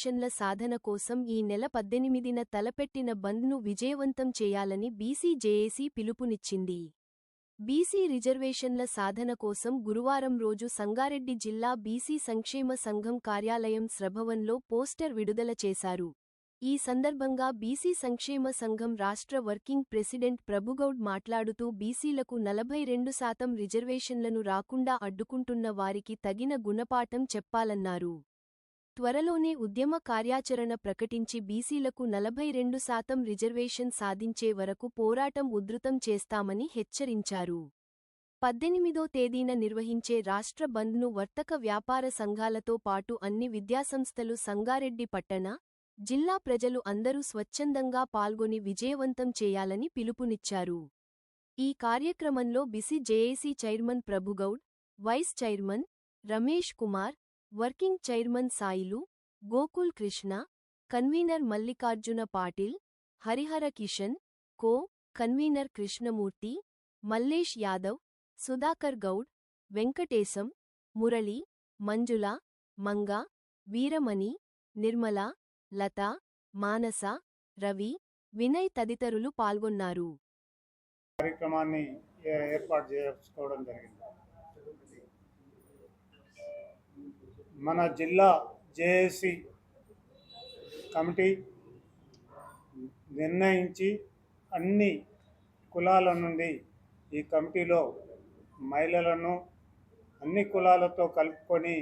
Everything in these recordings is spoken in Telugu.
రిజర్వేషన్ల సాధన కోసం ఈ నెల పద్దెనిమిదిన తలపెట్టిన బంద్ను విజయవంతం చేయాలని బీసీ జేఏసీ పిలుపునిచ్చింది. బీసీ రిజర్వేషన్ల సాధన కోసం గురువారం రోజు సంగారెడ్డి జిల్లా బీసీ సంక్షేమ సంఘం కార్యాలయం స్రభవన్లో పోస్టర్ విడుదల చేశారు. ఈ సందర్భంగా బీసీ సంక్షేమ సంఘం రాష్ట్ర వర్కింగ్ ప్రెసిడెంట్ ప్రభుగౌడ్ మాట్లాడుతూ బీసీలకు నలభై రెండు శాతం రిజర్వేషన్లను రాకుండా అడ్డుకుంటున్న వారికి తగిన గుణపాఠం చెప్పాలన్నారు. త్వరలోనే ఉద్యమ కార్యాచరణ ప్రకటించి బీసీలకు నలభై రెండు శాతం రిజర్వేషన్ సాధించే వరకు పోరాటం ఉధృతం చేస్తామని హెచ్చరించారు. పద్దెనిమిదో తేదీన నిర్వహించే రాష్ట్ర బంద్ను వర్తక వ్యాపార సంఘాలతో పాటు అన్ని విద్యాసంస్థలు సంగారెడ్డి పట్టణ జిల్లా ప్రజలు అందరూ స్వచ్ఛందంగా పాల్గొని విజయవంతం చేయాలని పిలుపునిచ్చారు. ఈ కార్యక్రమంలో BC JAC chairman Prabhugoud vice chairman Ramesh Kumar working chairman Sailu Gokul Krishna convener Mallikarjuna Patil Harihara Kishan co convener Krishnamurthy Mallesh Yadav Sudhakar Goud Venkatesham Murali Manjula Manga Veeramani Nirmala Latha Manasa Ravi Vinay తదితరులు పాల్గొన్నారు. కార్యక్రమాన్ని ఏర్పాటు చేసుకోవడం జరిగింది. మన జిల్లా జేఏసీ కమిటీ నిర్ణయించి అన్ని కులాల నుండి ఈ కమిటీలో మహిళలను అన్ని కులాలతో కలుపుకొని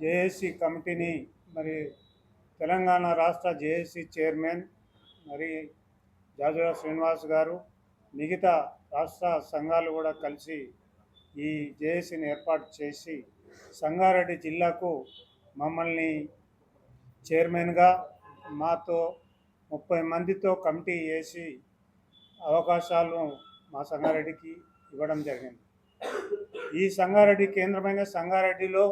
జేఏసీ కమిటీని మరి తెలంగాణ రాష్ట్ర జేఏసీ చైర్మన్ మరి జాజురా శ్రీనివాస్ గారు మిగతా రాష్ట్ర సంఘాలు కూడా కలిసి ఈ జేఏసీని ఏర్పాటు చేసి సంగారెడ్డి జిల్లాకు మమ్మల్ని చైర్మన్గా మాతో ముప్పై మందితో కమిటీ వేసి అవకాశాలు మా సంగారెడ్డికి ఇవ్వడం జరిగింది. ఈ సంగారెడ్డి కేంద్రమైన సంగారెడ్డిలో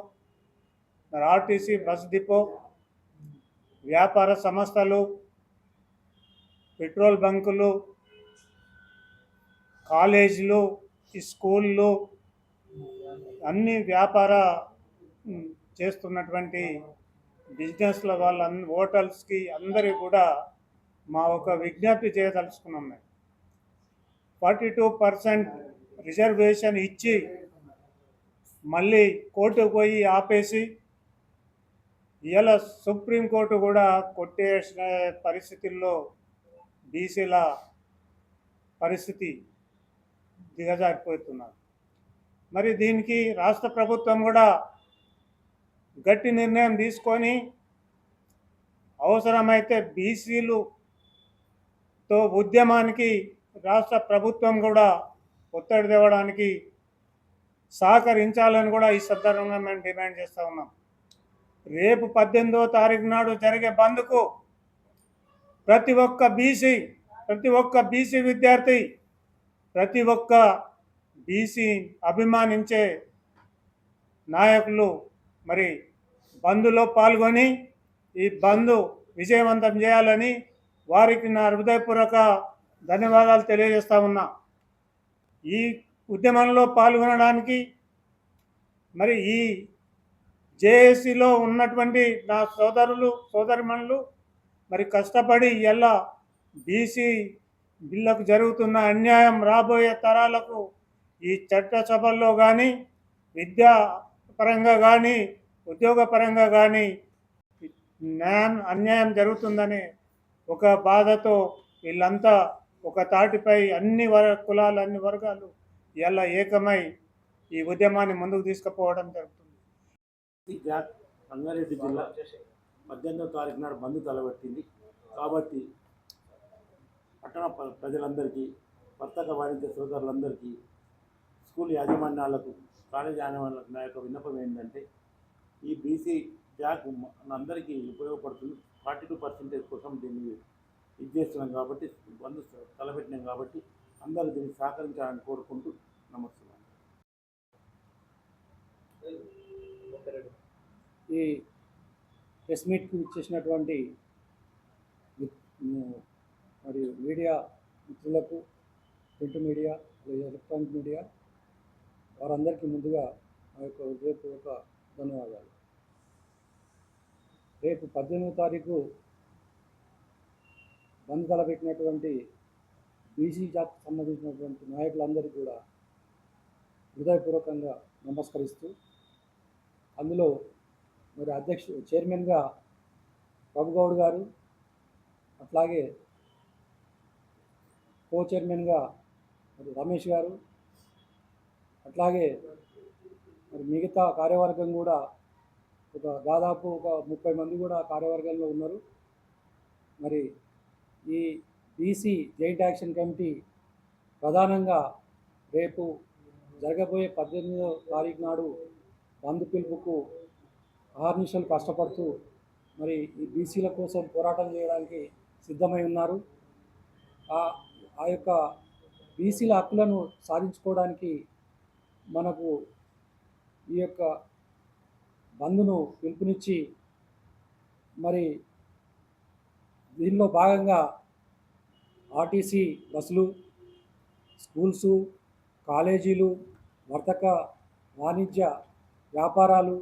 మరి ఆర్టీసీ బస్ డిపో వ్యాపార సంస్థలు పెట్రోల్ బంకులు కాలేజీలు ఈ స్కూళ్ళు అన్ని వ్యాపార చేస్తున్నటువంటి బిజినెస్ల వాళ్ళ హోటల్స్కి అందరికీ కూడా మా ఒక విజ్ఞప్తి చేయదలుచుకున్నాం మేము. ఫార్టీ టూ పర్సెంట్ రిజర్వేషన్ ఇచ్చి మళ్ళీ కోర్టుకు పోయి ఆపేసి ఇలా సుప్రీంకోర్టు కూడా కొట్టేసిన పరిస్థితుల్లో బీసీల పరిస్థితి దిగజారిపోతున్నారు. మరి దీనికి రాష్ట్ర ప్రభుత్వం కూడా గట్టి నిర్ణయం తీసుకొని అవసరమైతే బీసీలుతో ఉద్యమానికి రాష్ట్ర ప్రభుత్వం కూడా ఒత్తిడి తేవడానికి సహకరించాలని కూడా ఈ సందర్భంగా మేము డిమాండ్ చేస్తూ ఉన్నాం. రేపు పద్దెనిమిదో తారీఖు నాడు జరిగే బంద్కు ప్రతి ఒక్క బీసీ ప్రతి ఒక్క బీసీ విద్యార్థి ప్రతి ఒక్క బీసీ అభిమానించే నాయకులు మరి బంద్లో పాల్గొని ఈ బంద్ విజయవంతం చేయాలని వారికి నా హృదయపూర్వక ధన్యవాదాలు తెలియజేస్తా ఉన్నా. ఈ ఉద్యమంలో పాల్గొనడానికి మరి ఈ జేఏసీలో ఉన్నటువంటి నా సోదరులు సోదరిమణులు మరి కష్టపడి ఎలా బీసీ బిల్లకు జరుగుతున్న అన్యాయం రాబోయే తరాలకు ఈ చట్టసభల్లో కానీ విద్యా పరంగా కానీ ఉద్యోగపరంగా కానీ న్యాయం అన్యాయం జరుగుతుందనే ఒక బాధతో వీళ్ళంతా ఒక తాటిపై అన్ని వర కులాలు అన్ని వర్గాలు ఇలా ఏకమై ఈ ఉద్యమాన్ని ముందుకు తీసుకుపోవడం జరుగుతుంది. రంగారెడ్డి జిల్లా పద్దెనిమిదో తారీఖు నాడు బంద్ తలబట్టింది. కాబట్టి పట్టణ ప్రజలందరికీ వర్తక వాణిజ్య సోదరులందరికీ స్కూల్ యాజమాన్యాలకు కాలేజ్ యాజమాన్యాలకు నా యొక్క విన్నపం ఏంటంటే ఈ బీసీ జాక్ అందరికీ ఉపయోగపడుతుంది. ఫార్టీ టూ పర్సెంటేజ్ కోసం దీన్ని ఇది చేస్తున్నాం కాబట్టి వంద తలపెట్టినాం కాబట్టి అందరూ దీన్ని సహకరించాలని కోరుకుంటూ నమస్కారం. ఈ ప్రెస్ మీట్కి ఇచ్చేసినటువంటి మరియు మీడియా మిత్రులకు ప్రింట్ మీడియా ఎలక్ట్రానిక్ మీడియా వారందరికీ ముందుగా మా యొక్క హృదయపూర్వక ధన్యవాదాలు. రేపు పద్దెనిమిదో తారీఖు బంద్ తలపెట్టినటువంటి బీసీ జాతికి సంబంధించినటువంటి నాయకులందరికీ కూడా హృదయపూర్వకంగా నమస్కరిస్తూ అందులో మరి అధ్యక్ష చైర్మన్గా ప్రభుగౌడ్ గారు అట్లాగే కో చైర్మన్గా మరి రమేష్ గారు అట్లాగే మరి మిగతా కార్యవర్గం కూడా ఒక దాదాపు ఒక ముప్పై మంది కూడా కార్యవర్గంలో ఉన్నారు. మరి ఈ బీసీ జాయింట్ యాక్షన్ కమిటీ ప్రధానంగా రేపు జరగబోయే పద్దెనిమిదో తారీఖు నాడు బంధు పిలుపుకు అహర్నిశలు కష్టపడుతూ మరి ఈ బీసీల కోసం పోరాటం చేయడానికి సిద్ధమై ఉన్నారు. ఆ ఆ యొక్క బీసీల హక్కులను సాధించుకోవడానికి మనకు ఈ యొక్క బంధును పిలుపునిచ్చి మరి దీనిలో భాగంగా ఆర్టీసీ బస్సులు స్కూల్సు కాలేజీలు వర్తక వాణిజ్య వ్యాపారాలు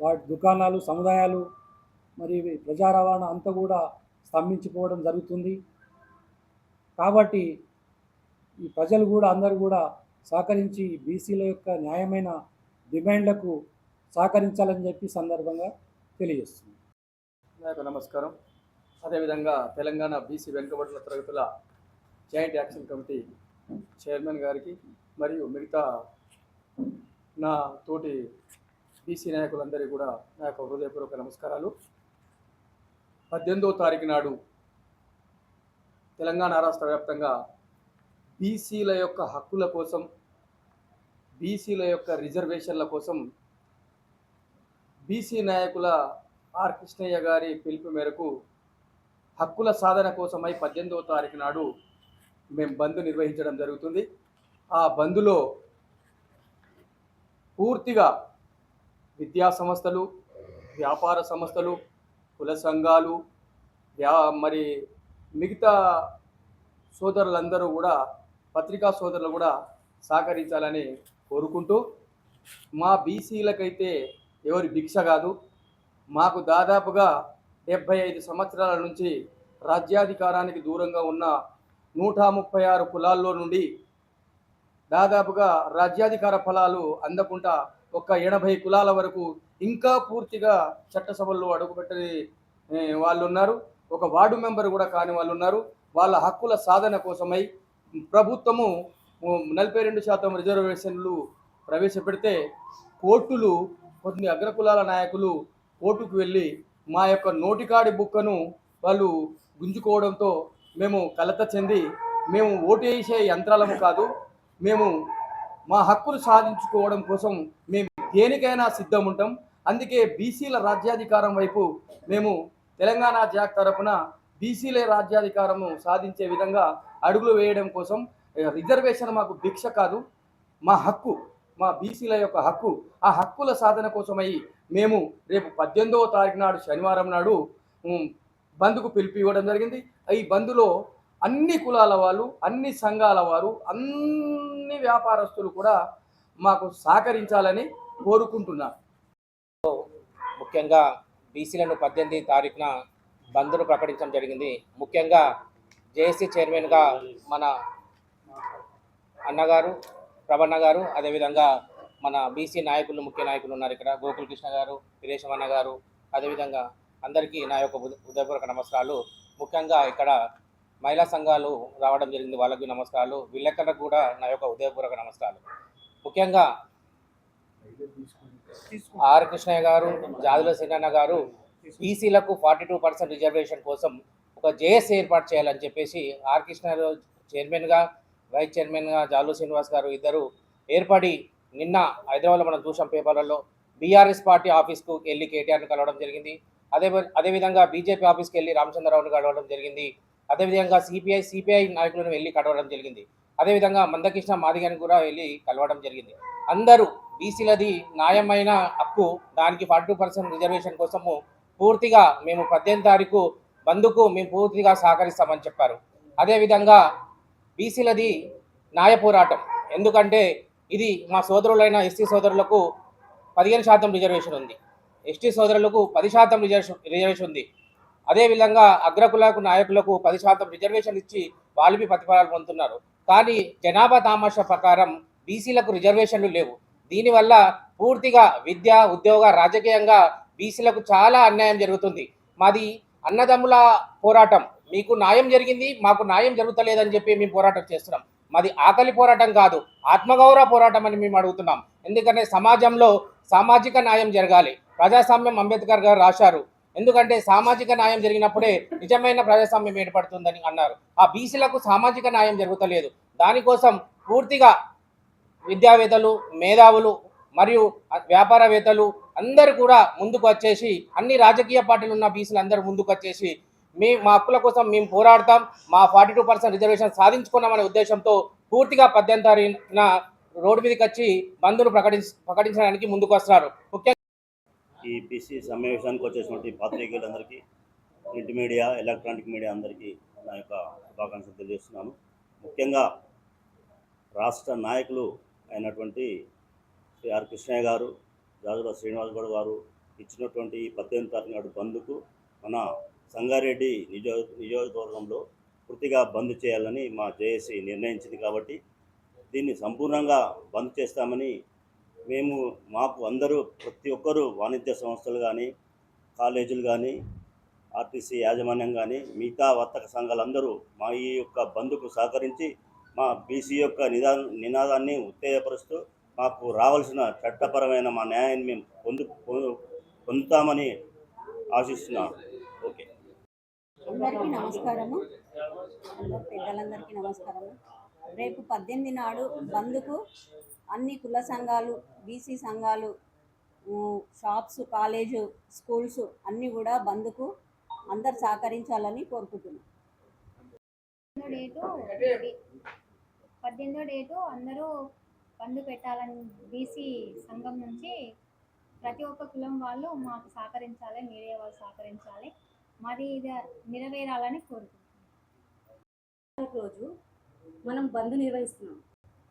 వాటి దుకాణాలు సముదాయాలు మరి ఇవి ప్రజా రవాణా అంతా కూడా స్తంభించిపోవడం జరుగుతుంది. కాబట్టి ఈ ప్రజలు కూడా అందరూ కూడా సహకరించి బీసీల యొక్క న్యాయమైన డిమాండ్లకు సహకరించాలని చెప్పి సందర్భంగా తెలియజేస్తుంది నమస్కారం. అదేవిధంగా తెలంగాణ బీసీ వెనుకబడిన తరగతుల జాయింట్ యాక్షన్ కమిటీ చైర్మన్ గారికి మరియు మిగతా నా తోటి బీసీ నాయకులందరికీ కూడా నా యొక్క హృదయపూర్వక నమస్కారాలు. పద్దెనిమిదో తారీఖు నాడు తెలంగాణ రాష్ట్ర వ్యాప్తంగా బీసీల యొక్క హక్కుల కోసం బీసీల యొక్క రిజర్వేషన్ల కోసం బీసీ నాయకుల ఆర్ కృష్ణయ్య గారి పిలుపు మేరకు హక్కుల సాధన కోసమై పద్దెనిమిదవ తారీఖు నాడు మేము బంద్ నిర్వహించడం జరుగుతుంది. ఆ బంద్లో పూర్తిగా విద్యా సంస్థలు వ్యాపార సంస్థలు కుల సంఘాలు వ్యా మరి మిగతా సోదరులందరూ కూడా పత్రికా సోదరులు కూడా సహకరించాలని కోరుకుంటూ మా బీసీలకైతే ఎవరి భిక్ష కాదు. మాకు దాదాపుగా డెబ్భై ఐదు సంవత్సరాల నుంచి రాజ్యాధికారానికి దూరంగా ఉన్న నూట ముప్పై ఆరు కులాల్లో నుండి దాదాపుగా రాజ్యాధికార ఫలాలు అందకుండా ఒక ఎనభై కులాల వరకు ఇంకా పూర్తిగా చట్టసభల్లో అడుగుపెట్టని వాళ్ళు ఉన్నారు ఒక వార్డు మెంబర్ కూడా కాని వాళ్ళు ఉన్నారు వాళ్ళ హక్కుల సాధన కోసమై ప్రభుత్వము నలభై రెండు శాతం రిజర్వేషన్లు ప్రవేశపెడితే కోర్టులు కొన్ని అగ్రకులాల నాయకులు కోర్టుకు వెళ్ళి మా యొక్క నోటికాడి బుక్కను వాళ్ళు గుంజుకోవడంతో మేము కలత చెంది మేము ఓటు వేసే యంత్రాలము కాదు మేము మా హక్కులు సాధించుకోవడం కోసం మేము దేనికైనా సిద్ధం ఉంటాం. అందుకే బీసీల రాజ్యాధికారం వైపు మేము తెలంగాణ జాక్ తరపున బీసీలే రాజ్యాధికారము సాధించే విధంగా అడుగులు వేయడం కోసం రిజర్వేషన్ మాకు భిక్ష కాదు. మా హక్కు మా బీసీల యొక్క హక్కు ఆ హక్కుల సాధన కోసమై మేము రేపు పద్దెనిమిదవ తారీఖు నాడు శనివారం నాడు బంద్కు పిలిపి ఇవ్వడం జరిగింది. ఈ బంద్లో అన్ని కులాల వాళ్ళు అన్ని సంఘాల వారు అన్ని వ్యాపారస్తులు కూడా మాకు సహకరించాలని కోరుకుంటున్నారు. ముఖ్యంగా బీసీలను పద్దెనిమిది తారీఖున బంద్ను ప్రకటించడం జరిగింది. ముఖ్యంగా జేఏసీ చైర్మన్గా మన అన్నగారు ప్రభన్న గారు అదేవిధంగా మన బీసీ నాయకులు ముఖ్య నాయకులు ఉన్నారు ఇక్కడ. గోకుల్ కృష్ణ గారు వీరేశమన్న గారు అదేవిధంగా అందరికీ నా యొక్క ఉదయపూర్వక నమస్కారాలు. ముఖ్యంగా ఇక్కడ మహిళా సంఘాలు రావడం జరిగింది. వాళ్ళకి నమస్కారాలు. విలేకరులకు కూడా నా యొక్క ఉదయపూర్వక నమస్కారాలు. ముఖ్యంగా ఆర్ కృష్ణయ్య గారు జాదుల సినన్న గారు బీసీలకు ఫార్టీ టూ పర్సెంట్ రిజర్వేషన్ కోసం ఒక జేఎస్ ఏర్పాటు చేయాలని చెప్పేసి ఆర్ కృష్ణారావు చైర్మన్గా వైస్ చైర్మన్గా జాలు శ్రీనివాస్ గారు ఇద్దరు ఏర్పడి నిన్న హైదరాబాద్లో మనం చూసాం పేపర్లలో బీఆర్ఎస్ పార్టీ ఆఫీస్కు వెళ్ళి కేటీఆర్ని కలవడం జరిగింది. అదే అదేవిధంగా బీజేపీ ఆఫీస్కి వెళ్ళి రామచంద్రరావుని కలవడం జరిగింది. అదేవిధంగా సిపిఐ సిపిఐ నాయకులను వెళ్ళి కలవడం జరిగింది. అదేవిధంగా మందకృష్ణ మాదిగాని కూడా వెళ్ళి కలవడం జరిగింది. అందరూ బీసీలది న్యాయమైన హక్కు దానికి ఫార్టీ టూ పర్సెంట్ రిజర్వేషన్ కోసము పూర్తిగా మేము పద్దెనిమిది తారీఖు బంద్కు మేము పూర్తిగా సహకరిస్తామని చెప్పారు. అదేవిధంగా బీసీలది న్యాయ పోరాటం. ఎందుకంటే ఇది మా సోదరులైన ఎస్టీ సోదరులకు పదిహేను శాతం రిజర్వేషన్ ఉంది. ఎస్టీ సోదరులకు పది శాతం రిజర్వేషన్ రిజర్వేషన్ ఉంది. అదేవిధంగా అగ్రకులకు నాయకులకు పది శాతం రిజర్వేషన్ ఇచ్చి వాళ్ళవి ప్రతిఫలాలు పొందుతున్నారు. కానీ జనాభా తామాషా ప్రకారం బీసీలకు రిజర్వేషన్లు లేవు. దీనివల్ల పూర్తిగా విద్య ఉద్యోగ రాజకీయంగా బీసీలకు చాలా అన్యాయం జరుగుతుంది. మాది అన్నదమ్ముల పోరాటం. మీకు న్యాయం జరిగింది మాకు న్యాయం జరుగుతలేదని చెప్పి మేము పోరాటం చేస్తున్నాం. మాది ఆకలి పోరాటం కాదు ఆత్మగౌరవ పోరాటం అని మేము అడుగుతున్నాం. ఎందుకంటే సమాజంలో సామాజిక న్యాయం జరగాలి. ప్రజాస్వామ్యం అంబేద్కర్ గారు రాశారు. ఎందుకంటే సామాజిక న్యాయం జరిగినప్పుడే నిజమైన ప్రజాస్వామ్యం ఏర్పడుతుందని అన్నారు. ఆ బీసీలకు సామాజిక న్యాయం జరుగుతలేదు. దానికోసం పూర్తిగా విద్యావేత్తలు మేధావులు మరియు వ్యాపారవేత్తలు అందరు కూడా ముందుకు వచ్చేసి అన్ని రాజకీయ పార్టీలు ఉన్న బీసీలు అందరూ ముందుకు వచ్చేసి మీ మా హక్కుల కోసం మేము పోరాడతాం మా ఫార్టీ టూ పర్సెంట్ రిజర్వేషన్ సాధించుకున్నామనే ఉద్దేశంతో పూర్తిగా పద్దెనిమిది తారీఖున రోడ్డు మీదకి వచ్చి బంధును ప్రకటించ ప్రకటించడానికి ముందుకు వస్తున్నారు. ముఖ్యంగా ఈ బీసీ సమావేశానికి వచ్చేసినటువంటి పాత్రికేయులందరికీ ప్రింట్ మీడియా ఎలక్ట్రానిక్ మీడియా అందరికీ నా యొక్క శుభాకాంక్షలు తెలియజేస్తున్నాను. ముఖ్యంగా రాష్ట్ర నాయకులు అయినటువంటి శ్రీ ఆర్ కృష్ణయ్య గారు జాజుల శ్రీనివాస్ గౌడ్ గారు ఇచ్చినటువంటి ఈ పద్దెనిమిది తారీఖు నాడు బంద్కు మన సంగారెడ్డి నిజో నియోజకవర్గంలో పూర్తిగా బంద్ చేయాలని మా జేఏసీ నిర్ణయించింది కాబట్టి దీన్ని సంపూర్ణంగా బంద్ చేస్తామని మేము మాకు అందరూ ప్రతి ఒక్కరూ వాణిజ్య సంస్థలు కానీ కాలేజీలు కానీ ఆర్టీసీ యాజమాన్యం కానీ మిగతా వర్తక సంఘాలందరూ మా ఈ యొక్క బంద్కు సహకరించి మా బీసీ యొక్క నిదా నినాదాన్ని ఉత్తేజపరుస్తూ మాకు రావాల్సిన చట్టపరమైన మా న్యాయాన్ని మేము పొందు పొందు- పొందుతామని ఆశిస్తున్నాను ఓకే. అందరికీ నమస్కారము. అందరు పెద్దలందరికీ నమస్కారము. రేపు పద్దెనిమిది నాడు బంద్కు అన్ని కుల సంఘాలు బీసీ సంఘాలు షాప్స్ కాలేజు స్కూల్స్ అన్నీ కూడా బంద్కు అందరు సహకరించాలని కోరుకుంటున్నాం. డేటు పద్దెనిమిదో డేటు అందరూ బంద్ పెట్టాలని బీసీ సంఘం నుంచి ప్రతి ఒక్క కులం వాళ్ళు మాకు సహకరించాలి మీడియా వాళ్ళు సహకరించాలి. మాది ఇది నెరవేరాలని కోరుకుంటున్నాం. రోజు మనం బంద్ నిర్వహిస్తున్నాం.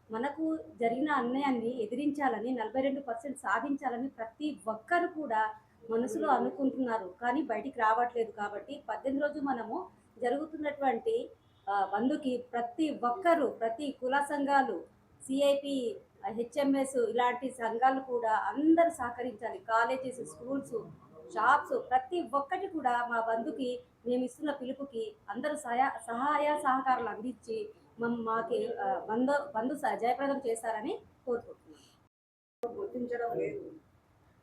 మనకు జరిగిన అన్యాయాన్ని ఎదిరించాలని నలభై రెండు పర్సెంట్ సాధించాలని ప్రతి ఒక్కరు కూడా మనసులో అనుకుంటున్నారు. కానీ బయటికి రావట్లేదు కాబట్టి పద్దెనిమిది రోజు మనము జరుగుతున్నటువంటి బంధుకి ప్రతి ఒక్కరు ప్రతి కుల సంఘాలు సిఐపి హెచ్ఎంఎస్ ఇలాంటి సంఘాలు కూడా అందరూ సహకరించాలి. కాలేజెస్ స్కూల్స్ షాప్స్ ప్రతి ఒక్కటి కూడా మా బంధుకి మేము ఇస్తున్న పిలుపుకి అందరూ సహాయ సహాయ సహకారాలు అందించి మాకి బంధు బంధు జయప్రదం చేస్తారని కోరుకుంటున్నాం. గుర్తించడం లేదు.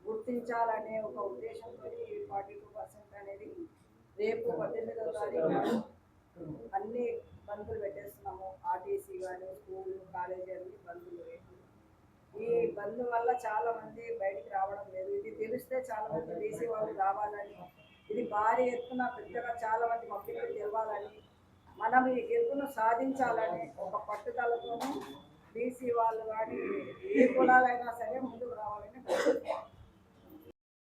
గుర్తించాలనే ఒక ఉద్దేశంతో ఫార్టీ టూ పర్సెంట్ అనేది రేపు పద్దెనిమిదవ తారీఖు అన్ని బంధులు పెట్టేస్తున్నాము ఆర్టీసీ కానీ స్కూల్ కాలేజీ అన్ని ఈ బంధు వల్ల చాలా మంది బయటికి రావడం లేదు. ఇది తెలిస్తే చాలా మంది బీసీ వాళ్ళు రావాలని ఇది భారీ ఎత్తున పెద్దగా చాలా మంది పబ్లిక్ తెలవాలని మనం ఈ ఎత్తును సాధించాలని ఒక పట్టుదలతోనూ బీసీ వాళ్ళు కానీ ఏ కులాలైనా సరే ముందుకు రావాలని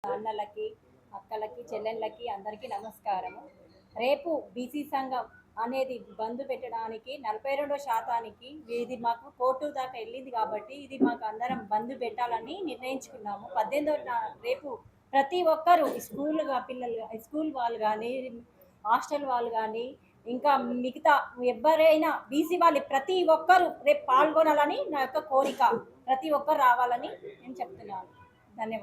అన్నలకి అక్కలకి చెల్లెళ్ళకి అందరికీ నమస్కారము. రేపు బీసీ సంఘం అనేది బంద్ పెట్టడానికి నలభై రెండో శాతానికి ఇది మాకు కోర్టు దాకా వెళ్ళింది కాబట్టి ఇది మాకు అందరం బంద్ పెట్టాలని నిర్ణయించుకున్నాము. పద్దెనిమిదో రేపు ప్రతి ఒక్కరు స్కూల్ పిల్లలు స్కూల్ వాళ్ళు కానీ హాస్టల్ వాళ్ళు కానీ ఇంకా మిగతా ఎవరైనా బీసీ వాళ్ళు ప్రతి ఒక్కరు రేపు పాల్గొనాలని నా యొక్క కోరిక. ప్రతి ఒక్కరు రావాలని నేను చెప్తున్నాను. ధన్యవాదాలు.